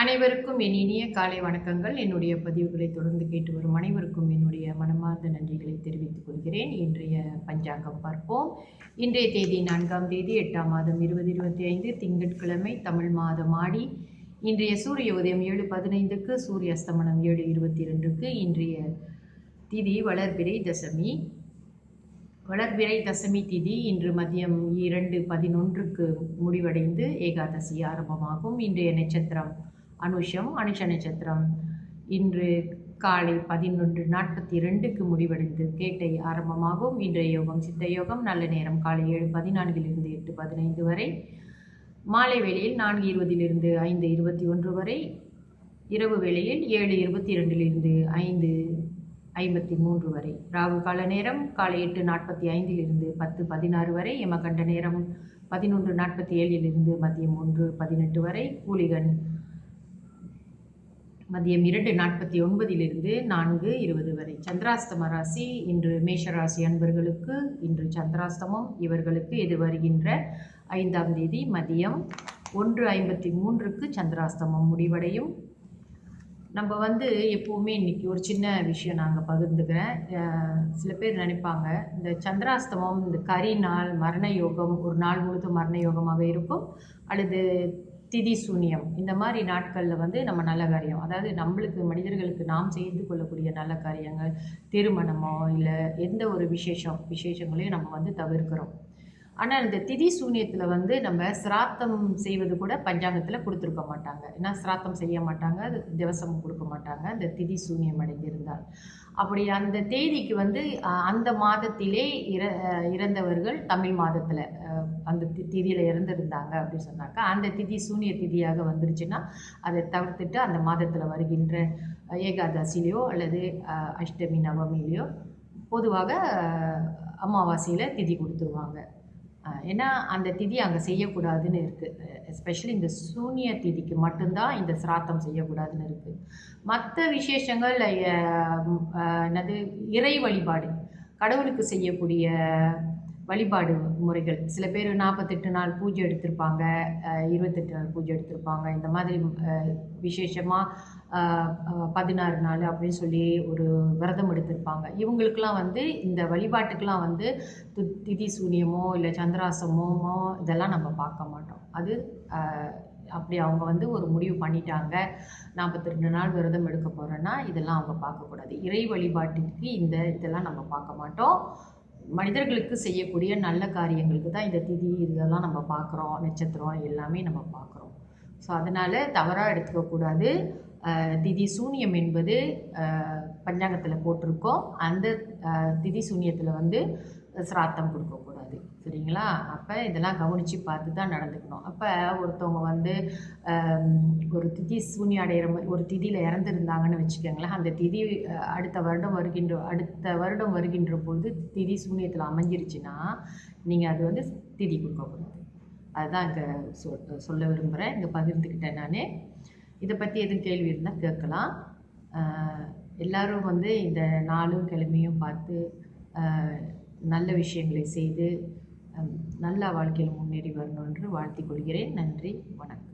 அனைவருக்கும் என் இனிய காலை வணக்கங்கள். என்னுடைய பதிவுகளை தொடர்ந்து கேட்டு வரும் அனைவருக்கும் என்னுடைய மனமார்ந்த நன்றிகளை தெரிவித்துக் கொள்கிறேன். இன்றைய பஞ்சாங்கம் பார்ப்போம். இன்றைய தேதி நான்காம் தேதி எட்டாம் மாதம் இருபது இருபத்தி ஐந்து திங்கட்கிழமை தமிழ் மாதம் ஆடி. இன்றைய சூரிய உதயம் ஏழு பதினைந்துக்கு சூரிய அஸ்தமனம் ஏழு இருபத்தி ரெண்டுக்கு இன்றைய திதி வளர்பிறை தசமி. வளர்பிறை தசமி திதி இன்று மதியம் இரண்டு பதினொன்றுக்கு முடிவடைந்து ஏகாதசி ஆரம்பமாகும். இன்றைய நட்சத்திரம் அனுஷம் அனுஷ நட்சத்திரம். இன்று காலை பதினொன்று நாற்பத்தி ரெண்டுக்கு முடிவடைந்து கேட்டை ஆரம்பமாகும். இன்றைய யோகம் சித்த யோகம். நல்ல நேரம் காலை ஏழு பதினான்கிலிருந்து எட்டு பதினைந்து வரை. மாலை வேளையில் நான்கு இருபதிலிருந்து ஐந்து இருபத்தி ஒன்று வரை. இரவு வேளையில் ஏழு இருபத்தி இரண்டிலிருந்து ஐந்து ஐம்பத்தி மூன்று வரை. ராகு கால நேரம் காலை எட்டு நாற்பத்தி ஐந்திலிருந்து பத்து பதினாறு வரை. யமகண்ட நேரம் பதினொன்று நாற்பத்தி ஏழிலிருந்து மதியம் ஒன்று பதினெட்டு வரை. கூலிகன் மதியம் இரண்டு நாற்பத்தி ஒன்பதிலிருந்து நான்கு இருபது வரை. சந்திராஸ்தம ராசி இன்று மேஷராசி அன்பர்களுக்கு இன்று சந்திராஸ்தமம் இவர்களுக்கு இது வருகின்ற ஐந்தாம் தேதி மதியம் ஒன்று ஐம்பத்தி மூன்றுக்கு சந்திராஸ்தமம் முடிவடையும். நம்ம வந்து எப்போவுமே இன்றைக்கி ஒரு சின்ன விஷயம் நாங்கள் பகிர்ந்துக்கிறேன். சில பேர் நினைப்பாங்க இந்த சந்திராஸ்தமம் இந்த கரி நாள் மரண யோகம் ஒரு நாள் முழுதும் மரண யோகமாக இருக்கும். அல்லது திதி சூனியம். இந்த மாதிரி நாட்களில் வந்து நம்ம நல்ல காரியம். அதாவது நம்மளுக்கு மனிதர்களுக்கு நாம் செய்து கொள்ளக்கூடிய நல்ல காரியங்கள் திருமணமோ இல்லை எந்த ஒரு விசேஷம் விசேஷங்களையும் நம்ம வந்து தவிர்க்கிறோம். ஆனால் இந்த திதி சூனியத்தில் வந்து நம்ம சிராத்தம் செய்வது கூட பஞ்சாங்கத்தில் கொடுத்துருக்க மாட்டாங்க. ஏன்னா சிராத்தம் செய்ய மாட்டாங்க அது திவசம் கொடுக்க மாட்டாங்க இந்த திதி சூனியம் அடைந்திருந்தால். அப்படி அந்த தேதிக்கு வந்து அந்த மாதத்திலே இற இறந்தவர்கள் தமிழ் மாதத்தில் அந்த தி திதியில் இறந்திருந்தாங்க அப்படின்னு சொன்னாக்கா அந்த திதி சூனிய திதியாக வந்துருச்சுன்னா அதை தவிர்த்துட்டு அந்த மாதத்தில் வருகின்ற அஹ், ஏகாதசிலையோ அல்லது அஷ்டமி நவமிலேயோ பொதுவாக அமாவாசையில் திதி கொடுத்துருவாங்க. ஏன்னா அந்த திதி அங்கே செய்யக்கூடாதுன்னு இருக்குது எஸ்பெஷலி இந்த சூனிய திதிக்கு மட்டும்தான் இந்த சிராத்தம் செய்யக்கூடாதுன்னு இருக்குது மற்ற விசேஷங்கள் என்னது இறை வழிபாடு கடவுளுக்கு செய்யக்கூடிய வழிபாடு முறைகள். சில பேர் நாற்பத்தெட்டு நாள் பூஜை எடுத்திருப்பாங்க இருபத்தெட்டு நாள் பூஜை எடுத்திருப்பாங்க. இந்த மாதிரி விசேஷமாக பதினாறு நாள் அப்படின்னு சொல்லி ஒரு விரதம் எடுத்திருப்பாங்க. இவங்களுக்கெல்லாம் வந்து இந்த வழிபாட்டுக்கெல்லாம் வந்து து திதி சூரியமோ இல்லை சந்திராசமோமோ இதெல்லாம் நம்ம பார்க்க மாட்டோம். அது அப்படி அவங்க வந்து ஒரு முடிவு பண்ணிட்டாங்க. நாற்பத்தி ரெண்டு நாள் விரதம் எடுக்க போகிறோன்னா இதெல்லாம் அவங்க பார்க்கக்கூடாது இறை வழிபாட்டுக்கு இந்த இதெல்லாம் நம்ம பார்க்க மாட்டோம். மனிதர்களுக்கு செய்யக்கூடிய நல்ல காரியங்களுக்கு தான் இந்த திதி இதெல்லாம் நம்ம பார்க்குறோம். நட்சத்திரம் எல்லாமே நம்ம பார்க்குறோம். ஸோ அதனால் தவறாக எடுத்துக்கக்கூடாது திதி சூனியம் என்பது பஞ்சாங்கத்தில் போட்டிருக்கோம். அந்த திதி சூனியத்தில் வந்து சிராத்தம் கொடுக்கும். சரிங்களா அப்போ இதெல்லாம் கவனித்து பார்த்து தான் நடந்துக்கணும். அப்போ ஒருத்தவங்க வந்து ஒரு திதி சூனி அடைகிற மாதிரி ஒரு திதியில் இறந்துருந்தாங்கன்னு வச்சுக்கோங்களேன். அந்த திதி அடுத்த வருடம் வருகின்ற அடுத்த வருடம் வருகின்ற பொழுது திதி சூனியத்தில் அமைஞ்சிருச்சுன்னா நீங்கள் அது வந்து திதி கொடுக்கக்கூடாது அதுதான் இங்கே சொல் சொல்ல விரும்புகிறேன் இங்கே பகிர்ந்துக்கிட்டேன் நான். இதை பற்றி எதுவும் கேள்வி இருந்தால் கேட்கலாம். எல்லோரும் வந்து இந்த நாளும் கிழமையும் பார்த்து நல்ல விஷயங்களை செய்து நல்ல வாழ்க்கையில் முன்னேறி வரணும் என்று வாழ்த்திக் கொள்கிறேன். நன்றி. வணக்கம்.